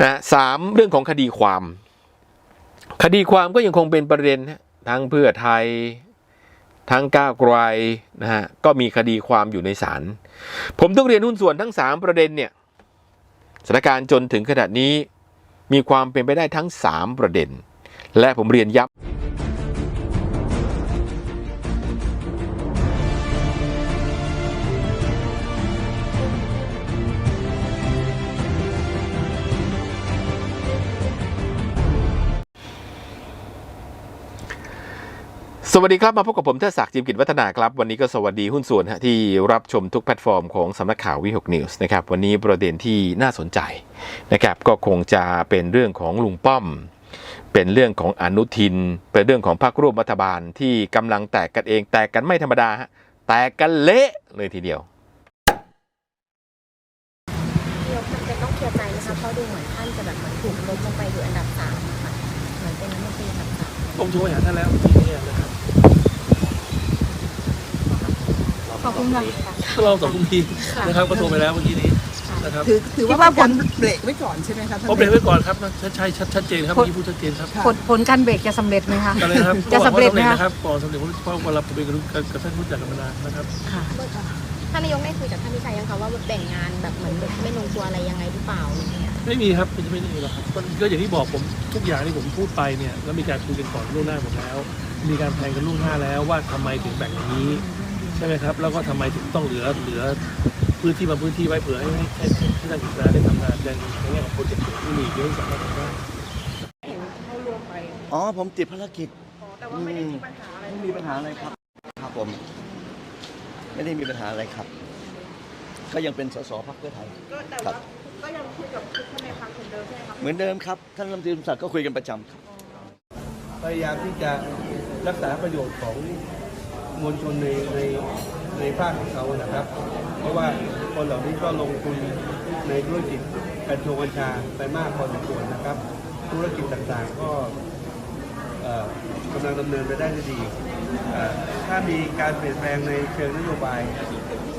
นะสามเรื่องของคดีความ คดีความก็ยังคงเป็นประเด็นทั้งเพื่อไทยทั้งก้าวไกลนะฮะก็มีคดีความอยู่ในศาลผมต้องเรียนหุ้นส่วนทั้ง 3 ประเด็นเนี่ยสถานการณ์จนถึงขนาดนี้มีความเป็นไปได้ทั้ง 3 ประเด็น และผมเรียนย้ำ สวัสดีครับ มาพบกับผมเทศศักดิ์จิมกิจวัฒนาครับ วันนี้ก็สวัสดีหุ้นส่วนฮะที่รับชมทุกแพลตฟอร์มของสำนักข่าววิหกนิวส์นะครับวันนี้ประเด็นที่น่าสนใจนะครับก็คงจะเป็นเรื่องของลุงป้อม เป็นเรื่องของอนุทิน เป็นเรื่องของพรรคร่วมรัฐบาลที่กำลังแตกกันเอง แตกกันไม่ธรรมดาฮะแตกกันเละเลยทีเดียวนายกจำเป็นต้องเคลียร์ใจนะคะเพราะดูเหมือนท่านจะแบบเหมือนถูกลดลงไปอยู่อันดับสามอะค่ะเหมือนเป็นรัฐมนตรีอันดับสามผมโทรหาท่านแล้วเนี่ยนะครับ ขอบคุณค่ะเราสองคุณพีนะครับก็โทรไปแล้วเมื่อกี้นี้นะครับถือถือว่าเป็นการเบรกไว้ก่อนใช่ไหมคะท่านผมเบรกไว้ก่อนครับชัดชัยชัดชัดเจนครับเมื่อกี้พูดชัดเจนครับค่ะผลผลการเบรกจะสำเร็จไหมคะ กันเลยนะครับจะสำเร็จไหมบอกว่าคะนะครับก่อนสำเร็จเพราะว่าเราเป็นกับกับท่านผู้จัดกันมานานนะครับ ค่ะท่านนายกได้คุยกับท่านพิชัยยังคะว่าแบ่งงานแบบเหมือนไม่ลงตัวอะไรยังไงหรือเปล่าอะไรเงี้ยไม่มีครับไม่ไม่มีหรอกครับก็ก็อย่างที่บอกผมทุกอย่างที่ผมพูดไปเนี่ยแล้วมีการคุยกันก่อนล่วงหน้าหมดแล้ว มีการแพลนกันล่วงหน้าแล้วว่าทำไมถึงแบ่งอย่างนี้ใช่ไหมครับ แล้วก็ทำไมถึงต้องเหลือเหลือพื้นที่บางพื้นที่ไว้เผื่อให้ให้ให้ให้นักศึกษาได้ทำงานในในแง่ของโปรเจกต์ที่มีเยอะที่สามารถทำได้อ๋อผมติดภารกิจแต่ว่าไม่ได้มีปัญหาอะไรไม่มีปัญหาอะไรครับ ครับผม ไม่ได้มีปัญหาอะไรครับ ก็ยังเป็นสสพรรคเพื่อไทยครับก็ยังคุยกับท่านในพักเหมือนเดิมใช่ไหมครับเหมือนเดิมครับท่านรัฐมนตรีสมศักดิ์ก็คุยกันประจำครับพยายามที่จะรักษาประโยชน์ของ มวลชนในในในภาคของเขานะครับ เพราะว่าคนเหล่านี้ก็ลงทุนในธุรกิจกัญชงกัญชาไปมากพอสมควรนะครับ ธุรกิจต่างๆก็กำลังดำเนินไปได้ดี ถ้ามีการเปลี่ยนแปลงในเชิงนโยบาย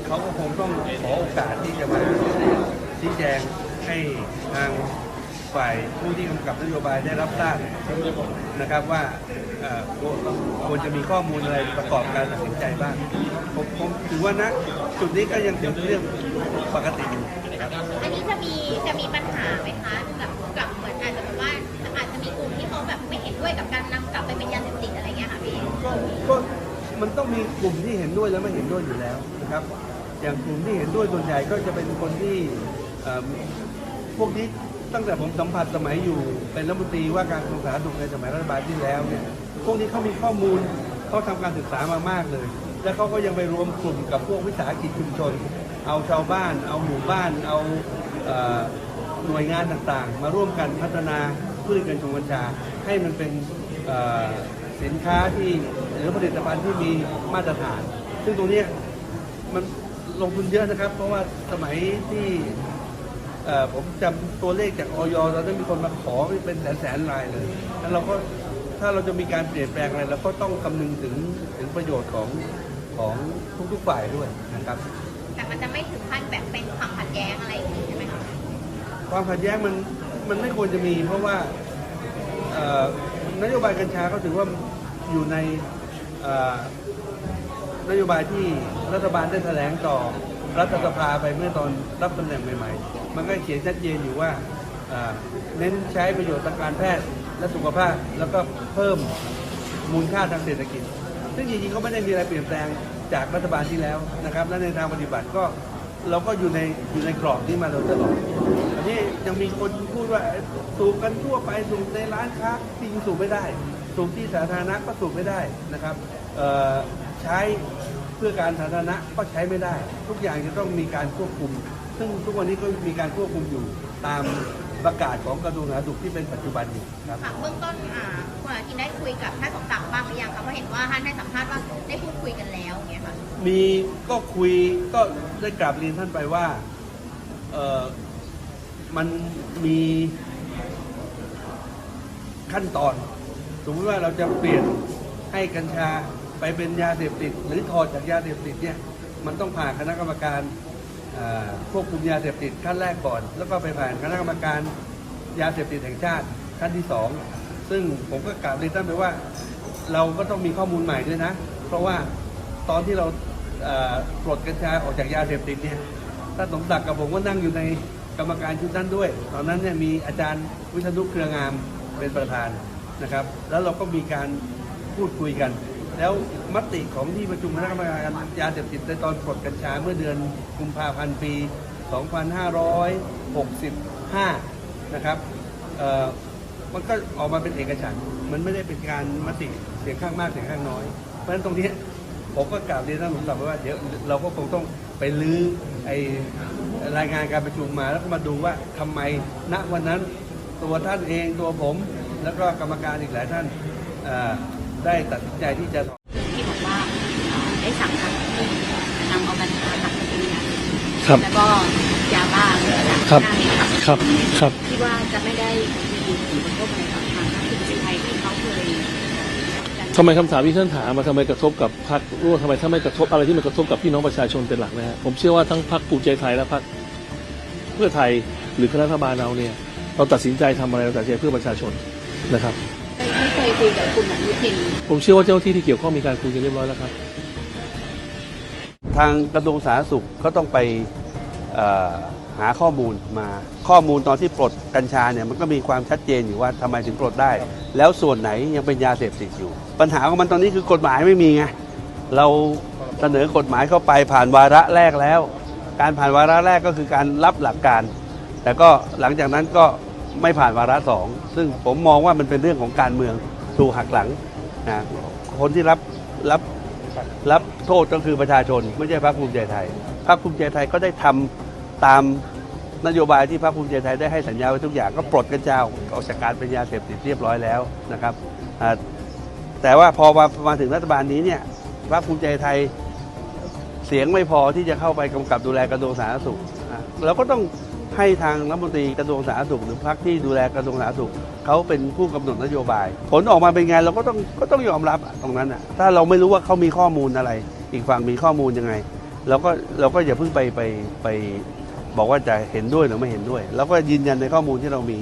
เขาก็คงต้องขอโอกาสที่จะมาชี้แจงให้ทางฝ่ายผู้ที่กำกับนโยบายได้รับทราบนะครับว่า ควรควรจะมีข้อมูลอะไรประกอบการตัดสินใจบ้างผมผมถือว่านะจุดนี้ก็ยังเป็นเรื่องปกติอยู่อันนี้จะมีจะมีปัญหาไหมคะกับกับเหมือนอาจจะแบบว่าอาจจะมีกลุ่มที่เขาแบบไม่เห็นด้วยกับการนำกลับไปเป็นยาเสพติดอะไรเงี้ยค่ะพี่ก็ก็มันต้องมีกลุ่มที่เห็นด้วยและไม่เห็นด้วยอยู่แล้วนะครับ อย่างกลุ่มที่เห็นด้วยส่วนใหญ่ก็จะเป็นคนที่เอ่อพวกนี้ ตั้งแต่ผมสัมผัสสมัยอยู่ เป็นรัฐมนตรีว่าการกระทรวงสาธารณสุขในสมัยรัฐบาลที่แล้วเนี่ยพวกนี้เขามีข้อมูลเขาทำการศึกษามามากเลย และเขาก็ยังไปรวมกลุ่มกับพวกวิสาหกิจชุมชน เอาชาวบ้าน เอาหมู่บ้าน เอาเออหน่วยงานต่างๆ มาร่วมกันพัฒนาพืชกัญชงกัญชา ให้มันเป็นสินค้าที่หรือผลิตภัณฑ์ที่มีมาตรฐาน ซึ่งตรงนี้มันลงทุนเยอะนะครับ เพราะว่าสมัยที่ ผมจำตัวเลขจากออยตอนนั้นมีคนมาขอเป็นแสนแสนๆรายเลยแล้วเราก็ถ้าเราจะมีการเปลี่ยนแปลงอะไรเราก็ต้องคำนึงถึงถึงประโยชน์ของของทุกๆฝ่ายด้วยนะครับ แต่มันจะไม่ถึงขั้นแบบเป็นความขัดแย้งอะไรอย่างนี้ใช่ไหมคะความขัดแย้งมันมันไม่ควรจะมี เพราะว่าเอ่อนโยบายกัญชาก็ถือว่าอยู่ในเอ่อนโยบายที่รัฐบาลได้แถลงต่อ รัฐสภาไปเมื่อตอนรับตำแหน่งใหม่ๆ มันก็เขียนชัดเจนอยู่ว่าเน้นใช้ประโยชน์ทางการแพทย์และสุขภาพ แล้วก็เพิ่มมูลค่าทางเศรษฐกิจ ซึ่งจริงๆก็ไม่ได้มีอะไรเปลี่ยนแปลงจากรัฐบาลที่แล้วนะครับ และในทางปฏิบัติก็เราก็อยู่ในอยู่ในกรอบที่มาโดยตลอดอันนี้ยังมีคนพูดว่าสูบกันทั่วไปสูบในร้านค้าจริงสูบไม่ได้ สูบที่สาธารณะก็สูบไม่ได้นะครับใช้ เพื่อการสาธารณะก็ใช้ไม่ได้ ทุกอย่างจะต้องมีการควบคุม ซึ่งทุกวันนี้ก็มีการควบคุมอยู่ตามประกาศของกระทรวงสาธารณสุขที่เป็นปัจจุบันอยู่ครับค่ะเบื้องต้นอ่าคุณอาทินได้คุยกับท่านสมศักดิ์บ้างหรือยังคะเพราะเห็นว่าท่านให้สัมภาษณ์ว่าได้พูดคุยกันแล้วอย่างเงี้ยค่ะมีก็คุยก็ได้กราบเรียนท่านไปว่าเออมันมีขั้นตอน สมมติว่าเราจะเปลี่ยนให้กัญชา ไปเป็นยาเสพติด หรือถอดจากยาเสพติดเนี่ยมันต้องผ่านคณะกรรมการควบคุมยาเสพติดขั้นแรกก่อน แล้วก็ไปผ่านคณะกรรมการยาเสพติดแห่งชาติท่านที่สองซึ่งผมก็กล่าวเรียนท่านไปว่า เราก็ต้องมีข้อมูลใหม่ด้วยนะ เพราะว่าตอนที่เราปลดกัญชาออกจากยาเสพติดเนี่ยท่านสมศักดิ์กับผมก็นั่งอยู่ในกรรมการชุดนั้นด้วย ตอนนั้นเนี่ยมีอาจารย์วิษณุเครืองามเป็นประธานนะครับ แล้วเราก็มีการพูดคุยกัน แล้วมติของที่ประชุมคณะกรรมการยาเสพติดในตอนปลดกัญชาเมื่อเดือนกุมภาพันธ์ปี 2565 นะครับมันก็ออกมาเป็นเอกฉันท์มันไม่ได้เป็นการมติเสียงข้างมากเสียงข้างน้อย เพราะฉะนั้นตรงนี้ผมก็กล่าวเรียนท่านหลวงตาว่าเดี๋ยวเราก็คงต้องไปลื้อไอรายงานการประชุมมาแล้วก็มาดูว่าทำไมณวันนั้นตัวท่านเองตัวผม แล้วก็กรรมการอีกหลายท่านอ ได้ตัดสินใจที่จะที่บอกว่าเอ่อได้สั่งทางผู้นำเอากัญชาตัดไปเป็นยาเสพติดครับแล้วก็ยาบ้าระดับครับห้าเมตรครับครับที่ว่าจะไม่ได้มีผลกระทบอะไรกับทางพรรคภูมิใจไทยที่เขาเคยทำไมคำถามที่ท่านถามมาทำไมกระทบกับพรรคร่วมทำไมถ้าไม่กระทบอะไรที่มันกระทบกับพี่น้องประชาชนเป็นหลักนะฮะผมเชื่อว่าทั้งพรรคภูมิใจไทยและพรรคเพื่อไทยหรือคณะรัฐบาลเราเนี่ยเราตัดสินใจทำอะไรเราตัดสินใจเพื่อประชาชนนะครับไม่เค ยคุยกับคุณอนุทิน ผมเชื่อว่าเจ้าหน้าที่ที่เกี่ยวข้องมีการคุยกันเรียบร้อยแล้วครับ ทางกระทรวงสาธารณสุขก็ต้องไปเอ่อหาข้อมูลมาข้อมูลตอนที่ปลดกัญชาเนี่ยมันก็มีความชัดเจนอยู่ว่าทำไมถึงปลดได้ แล้วส่วนไหนยังเป็นยาเสพติดอยู่ ปัญหาของมันตอนนี้คือกฎหมายไม่มีไงเราเสนอกฎหมายเข้าไปผ่านวาระแรกแล้ว การผ่านวาระแรกก็คือการรับหลักการ แต่ก็หลังจากนั้นก็ไม่ผ่านวาระสองซึ่งผมมองว่ามันเป็นเรื่องของการเมือง ถูกหักหลังนะคนที่รับรับรับโทษก็คือประชาชน ไม่ใช่พรรคภูมิใจไทยพรรคภูมิใจไทยก็ได้ทำตามนโยบายที่พรรคภูมิใจไทยได้ให้สัญญาไว้ทุกอย่างก็ปลดกัญชาออกจากการเป็นยาเสพติดเรียบร้อยแล้วนะครับแต่ว่าพอมามาถึงรัฐบาลนี้เนี่ยพรรคภูมิใจไทยเสียงไม่พอที่จะเข้าไปกำกับดูแลกระทรวงสาธารณสุขเราก็ต้องให้ทางรัฐมนตรีกระทรวงสาธารณสุข หรือพรรคที่ดูแลกระทรวงสาธารณสุข เขาเป็นผู้กำหนดนโยบาย ผลออกมาเป็นไงเราก็ต้องก็ต้องยอมรับตรงนั้นอะถ้าเราไม่รู้ว่าเขามีข้อมูลอะไร อีกฝั่งมีข้อมูลยังไงเราก็เราก็อย่าเพิ่งไปไปไปบอกว่าจะเห็นด้วยหรือไม่เห็นด้วยเราก็ยืนยันในข้อมูลที่เรามี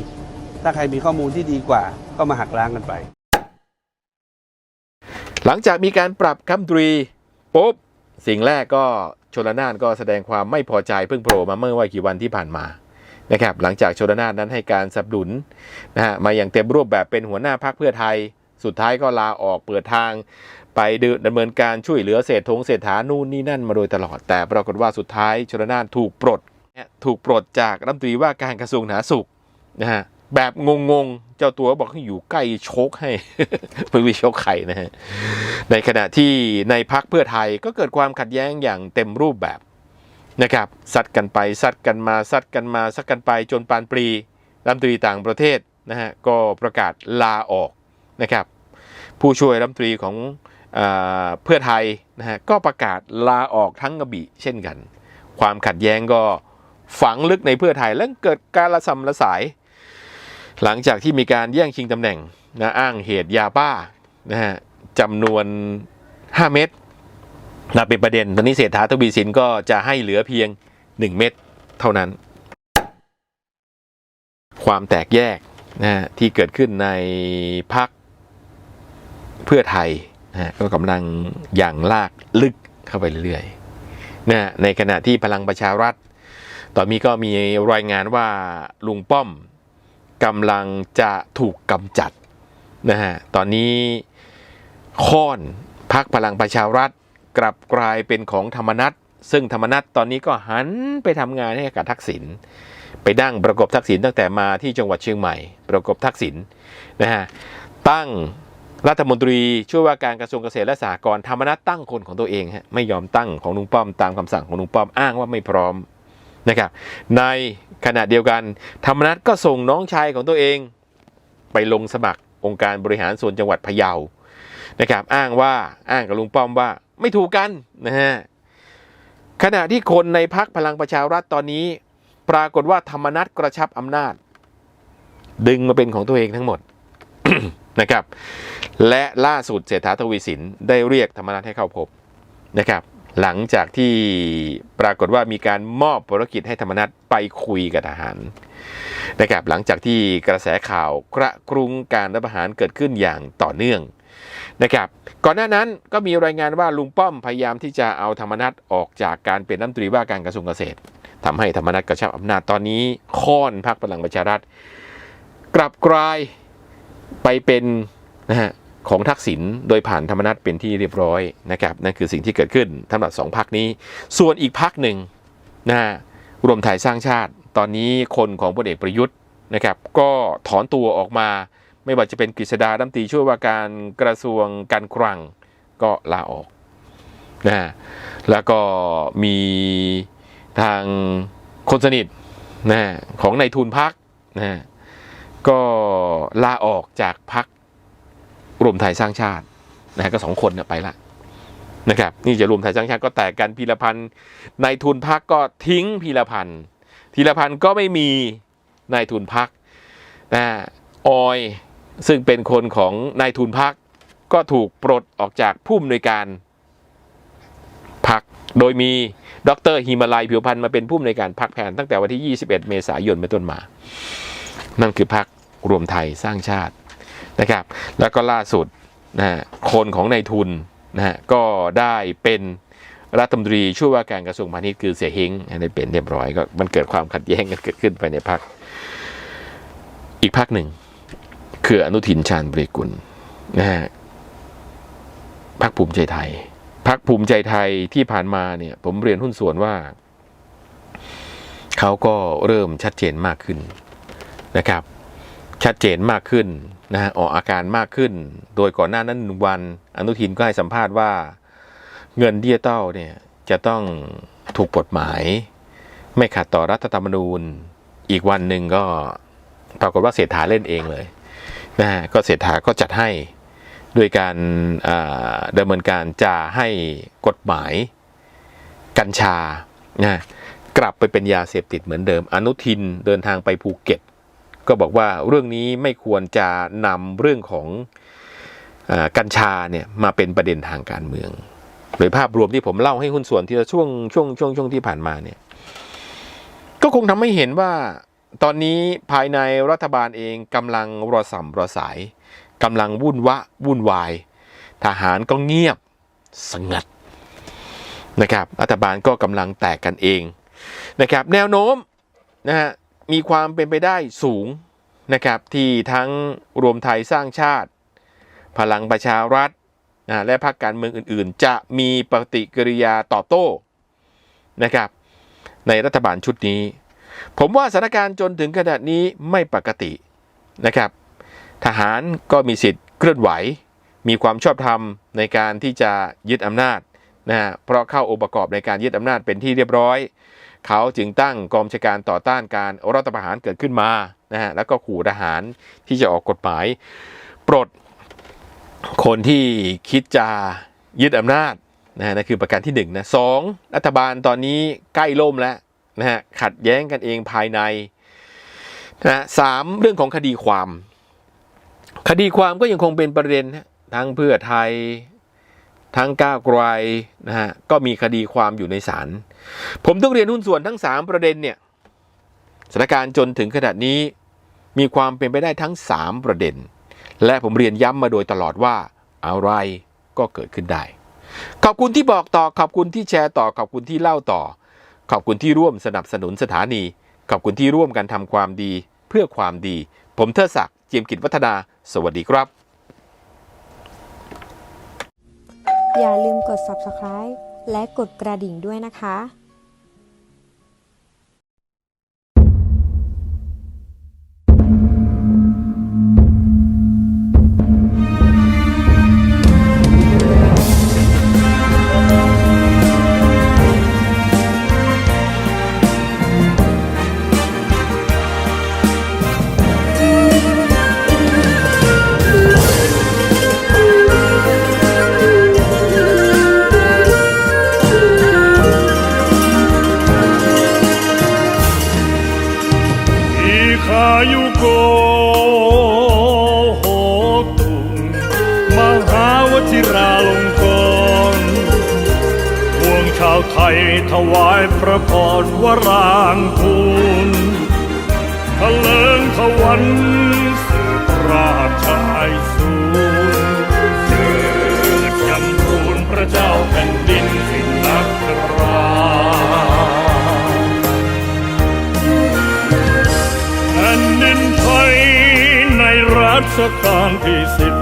ถ้าใครมีข้อมูลที่ดีกว่า ก็มาหักล้างกันไป หลังจากมีการปรับคำตรีปุ๊บสิ่งแรกก็ชลนานก็แสดงความไม่พอใจเพิ่งโผล่มาเมื่อวันกี่วันที่ผ่านมา นะครับหลังจากชลนานนั้นให้การสนับสนุนนะฮะมาอย่างเต็มรูปแบบเป็นหัวหน้าพักเพื่อไทย สุดท้ายก็ลาออกเปิดทางไปดำเนินการช่วยเหลือเศรษฐงเศรษฐานู่นนี่นั่นมาโดยตลอด แต่ปรากฏว่าสุดท้ายชลนานถูกปลดถูกปลดจากรัฐมนตรีว่าการกระทรวงสาธารณสุขนะฮะแบบงงๆ เจ้าตัวบอกให้อยู่ใกล้ชคให้ไม่วิชคไข่นะฮะในขณะที่ในพักเพื่อไทยก็เกิดความขัดแย้งอย่างเต็มรูปแบบ นะครับซัดกันไปซัดกันมาซัดกันมาซัดกันไปจนปานปรีรัฐมนตรีต่างประเทศนะฮะก็ประกาศลาออกนะครับผู้ช่วยรัฐมนตรีของอาเพื่อไทยนะฮะก็ประกาศลาออกทั้งกระบี่เช่นกัน ความขัดแย้งก็ฝังลึกในเพื่อไทยแล้วเกิดการระสำระสาย หลังจากที่มีการแย่งชิงตำแหน่งนะอ้างเหตุยาบ้านะฮะจำนวน 5 เม็ด นะเป็นประเด็น ตอนนี้เศรษฐาทวีสินก็จะให้เหลือเพียง 1 เม็ดเท่านั้น ความแตกแยกนะที่เกิดขึ้นในพักเพื่อไทยนะก็กำลังอย่างลากลึกเข้าไปเรื่อยๆนะในขณะที่พลังประชารัฐ ตอนนี้ก็มีรายงานว่าลุงป้อมกำลังจะถูกกำจัดนะฮะตอนนี้ค้อนพักพลังประชารัฐ กลับกลายเป็นของธรรมนัตซึ่งธรรมนัตตอนนี้ก็หันไปทำงานให้กับทักษิณไปดั้งประกบทักษิณตั้งแต่มาที่จังหวัดเชียงใหม่ ประกบทักษิณนะฮะตั้งรัฐมนตรีช่วยว่าการกระทรวงเกษตรและสหกรณ์ธรรมนัตตั้งคนของตัวเองฮะไม่ยอมตั้งของลุงป้อมตามคำสั่งของลุงป้อมอ้างว่าไม่พร้อมนะครับในขณะเดียวกัน ธรรมนัฐก็ส่งน้องชายของตัวเอง ไปลงสมัครองค์การบริหารส่วนจังหวัดพะเยานะครับอ้างว่าอ้างกับลุงป้อมว่า ไม่ถูกกันนะฮะขณะที่คนในพักพลังประชารัฐตอนนี้ ปรากฏว่าธรรมนัฐกระชับอำนาจ ดึงมาเป็นของตัวเองทั้งหมดนะครับ และล่าสุดเศรษฐาทวีสินได้เรียกธรรมนัฐให้เข้าพบนะครับ หลังจากที่ปรากฏว่ามีการมอบภารกิจให้ธรรมนัฐไปคุยกับทหารนะครับหลังจากที่กระแสข่าวกระกรุงการรัฐประหารเกิดขึ้นอย่างต่อเนื่อง นะครับก่อนหน้านั้นก็มีรายงานว่าลุงป้อมพยายามที่จะเอาธรรมนัฐออกจากการเป็นรัฐมนตรีว่าการกระทรวงเกษตรทำให้ธรรมนัฐกระชับอำนาจตอนนี้ค้อนพรรคพลังประชารัฐกลับกลายไปเป็นนะฮะของทักษิณโดยผ่านธรรมนัฐเป็นที่เรียบร้อยนะครับนั่นคือสิ่งที่เกิดขึ้นสำหรับสองพักนี้ ส่วนอีกพักหนึ่งนะฮะรวมไทยสร้างชาติ ตอนนี้คนของพลเอกประยุทธ์นะครับ ก็ถอนตัวออกมา ไม่ว่าจะเป็นกฤษดาดัมตีช่วยว่าการกระทรวงการคลังก็ลาออกนะฮะแล้วก็มีทางคนสนิทนะฮะของนายทุนพักนะฮะก็ลาออกจากพักรวมไทยสร้างชาตินะฮะก็สองคนเนี่ยไปละนะครับนี่จะรวมไทยสร้างชาติก็แตกกันพีรพันธ์นายทุนพักก็ทิ้งพีรพันธ์พีรพันธ์ก็ไม่มีนายทุนพักนะออย ซึ่งเป็นคนของนายทุนพักก็ถูกปลดออกจากผู้อำนวยการพักโดยมีดรฮิมาลัยผิวพันธ์มาเป็นผู้อำนวยการพักแผนตั้งแต่วันที่ 21 เมษายนเป็นต้นมา นั่นคือพรรครวมไทยสร้างชาตินะครับ แล้วก็ล่าสุดนะคนของนายทุนนะฮะก็ได้เป็นรัฐมนตรีช่วยว่าการกระทรวงพาณิชย์คือเสียเฮงได้เป็นเรียบร้อยก็มันเกิดความขัดแย้งกันเกิดขึ้นไปในพรรคอีกพรรคหนึ่ง คืออนุทินชาญบริกุลนะฮะพรรคภูมิใจไทยพรรคภูมิใจไทยที่ผ่านมาเนี่ย ผมเรียนหุ้นส่วนว่า เขาก็เริ่มชัดเจนมากขึ้นนะครับ ชัดเจนมากขึ้นนะฮะออกอาการมากขึ้น โดยก่อนหน้านั้นหนึ่งวัน อนุทินก็ให้สัมภาษณ์ว่า เงินดิจิตอลเนี่ยจะต้องถูกกฎหมาย ไม่ขัดต่อรัฐธรรมนูญ อีกวันหนึ่งก็ปรากฏว่าเศรษฐาเล่นเองเลย นะฮะก็เศรษฐาก็จัดให้ด้วยการดำเนินการจะให้กฎหมายกัญชานะกลับไปเป็นยาเสพติดเหมือนเดิม อนุทินเดินทางไปภูเก็ต ก็บอกว่าเรื่องนี้ไม่ควรจะนำเรื่องของอกัญชาเนี่ยมาเป็นประเด็นทางการเมือง โดยภาพรวมที่ผมเล่าให้หุ้นส่วนที่ช่วงช่วงช่วงช่วงที่ผ่านมาเนี่ยก็คงทำให้เห็นว่า ตอนนี้ภายในรัฐบาลเองกำลังรอสัมรอสายกำลังวุ่นวะวุ่นวาย ทหารก็เงียบสงัดนะครับรัฐบาลก็กำลังแตกกันเองนะครับแนวโน้มนะฮะมีความเป็นไปได้สูงนะครับที่ทั้งรวมไทยสร้างชาติ พลังประชารัฐนะและพรรคการเมืองอื่นๆ จะมีปฏิกิริยาตอบโต้นะครับในรัฐบาลชุดนี้ ผมว่าสถานการณ์จนถึงขนาดนี้ไม่ปกตินะครับ ทหารก็มีสิทธิ์เคลื่อนไหว มีความชอบธรรมในการที่จะยึดอำนาจนะฮะเพราะเข้าองค์ประกอบในการยึดอำนาจเป็นที่เรียบร้อย เขาจึงตั้งกองชการต่อต้านการรัฐประหารเกิดขึ้นมานะฮะแล้วก็ขู่ทหารที่จะออกกฎหมาย ปลดคนที่คิดจะยึดอำนาจนะฮะนั่นคือประการที่หนึ่งนะสองรัฐบาลตอนนี้ใกล้ล่มแล้ว นะฮะขัดแย้งกันเองภายในนะสามเรื่องของคดีความ คดีความก็ยังคงเป็นประเด็นทั้งเพื่อไทยทั้งก้าวไกลนะฮะก็มีคดีความอยู่ในศาลผมต้องเรียนหุ้นส่วนทั้ง 3 ประเด็นเนี่ยสถานการณ์จนถึงขนาดนี้มีความเป็นไปได้ทั้ง 3 ประเด็น และผมเรียนย้ำมาโดยตลอดว่าอะไรก็เกิดขึ้นได้ ขอบคุณที่บอกต่อขอบคุณที่แชร์ต่อขอบคุณที่เล่าต่อ ขอบคุณที่ร่วมสนับสนุนสถานี ขอบคุณที่ร่วมกันทำความดีเพื่อความดี ผมเทดศักดิ์เจียมกิจวัฒนา สวัสดีครับ อย่าลืมกด subscribe และกดกระดิ่งด้วยนะคะ ระพรวรางคูลทะเลิงทวันสืบราชไอสูรเจิดยำทูลพระเจ้าแผ่นดินสิงนักราแผ่นดินไทยในรัชกาลที่สิบ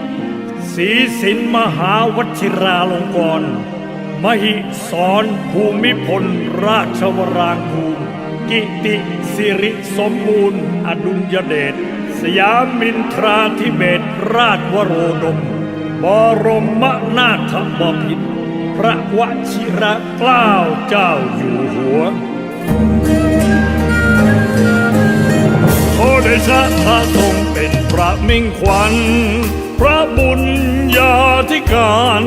ศีสินมหาวชิราลงกรณมหิสรภูมิพล ราชวรางคูลกิติสิริสมบูรณ์ อดุลยเดช สยามินทราธิเบศรราชวโรดม บรมนาถบพิตรพระวชิระเกล้าเจ้าอยู่หัวโอเดชะพระทรงเป็นพระมิ่งขวัญ พระบุญญาธิการ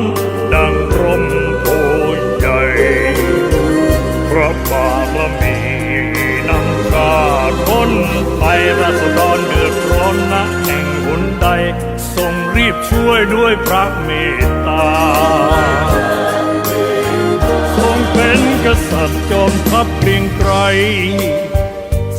ดังร่มโพใหญ่พระบารมีนำกาท้นไปรัศดรเดือดร้อนนะแห่งหนใดทรงรีบช่วยด้วยพระเมตตาทรงเป็นกษัตริย์จอมทัพเกรียงไกร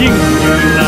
ที่สิ